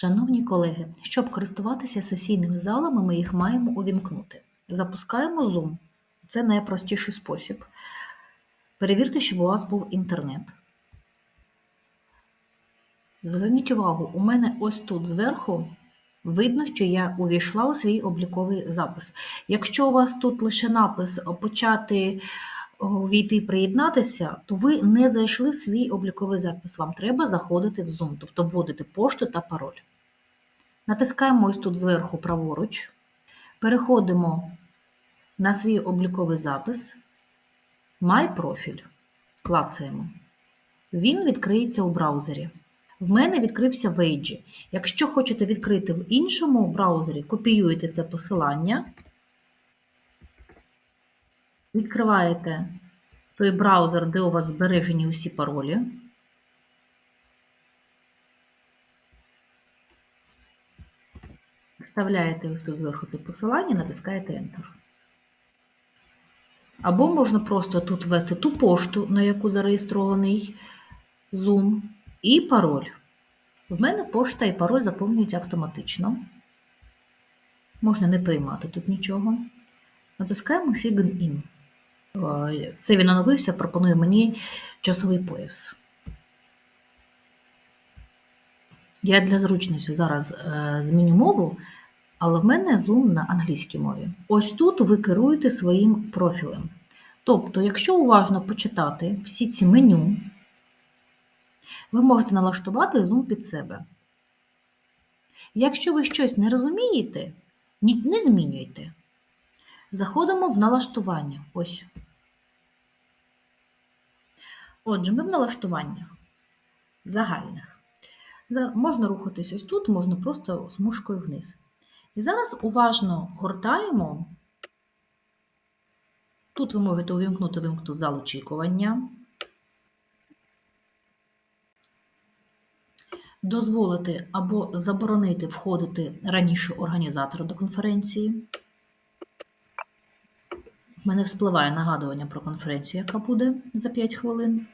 Шановні колеги, щоб користуватися сесійними залами, ми їх маємо увімкнути. Запускаємо Zoom. Це найпростіший спосіб. Перевірте, щоб у вас був інтернет. Зверніть увагу, у мене ось тут зверху видно, що я увійшла у свій обліковий запис. Якщо у вас тут лише напис почати увійти приєднатися, то ви не зайшли свій обліковий запис. Вам треба заходити в Zoom, тобто вводити пошту та пароль. Натискаємо ось тут зверху праворуч, переходимо на свій обліковий запис, Май профіль. Клацаємо. Він відкриється у браузері. В мене відкрився Vage. Якщо хочете відкрити в іншому браузері, копіюєте це посилання, відкриваєте той браузер, де у вас збережені усі паролі. Вставляєте тут зверху це посилання, натискаєте Enter. Або можна просто тут ввести ту пошту, на яку зареєстрований Zoom, і пароль. В мене пошта і пароль заповнюються автоматично. Можна не приймати тут нічого. Натискаємо Sign In. Це він оновився, пропонує мені часовий пояс. Я для зручності зараз е, зміню мову, але в мене Zoom на англійській мові. Ось тут ви керуєте своїм профілем. Тобто, якщо уважно почитати всі ці меню, ви можете налаштувати Zoom під себе. Якщо ви щось не розумієте, не змінюйте. Заходимо в налаштування. Ось. Отже, ми в налаштуваннях загальних. Можна рухатись ось тут, можна просто смужкою вниз. І зараз уважно гортаємо. Тут ви можете увімкнути вимкнути зал очікування, дозволити або заборонити входити раніше організатора до конференції. В мене вспливає нагадування про конференцію, яка буде за 5 хвилин.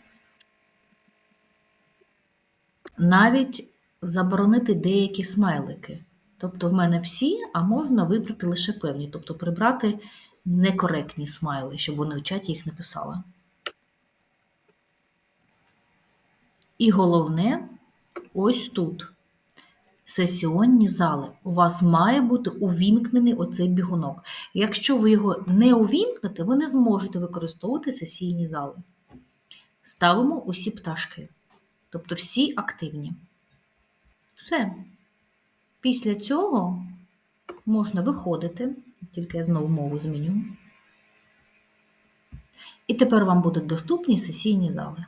Навіть заборонити деякі смайлики. Тобто в мене всі, а можна вибрати лише певні, тобто прибрати некоректні смайли, щоб вони в чаті їх не писали. І головне, ось тут. Сесіонні зали. У вас має бути увімкнений оцей бігунок. Якщо ви його не увімкнете, ви не зможете використовувати сесійні зали. Ставимо усі пташки. Тобто всі активні. Все. Після цього можна виходити, тільки я знову мову зміню. І тепер вам будуть доступні сесійні зали.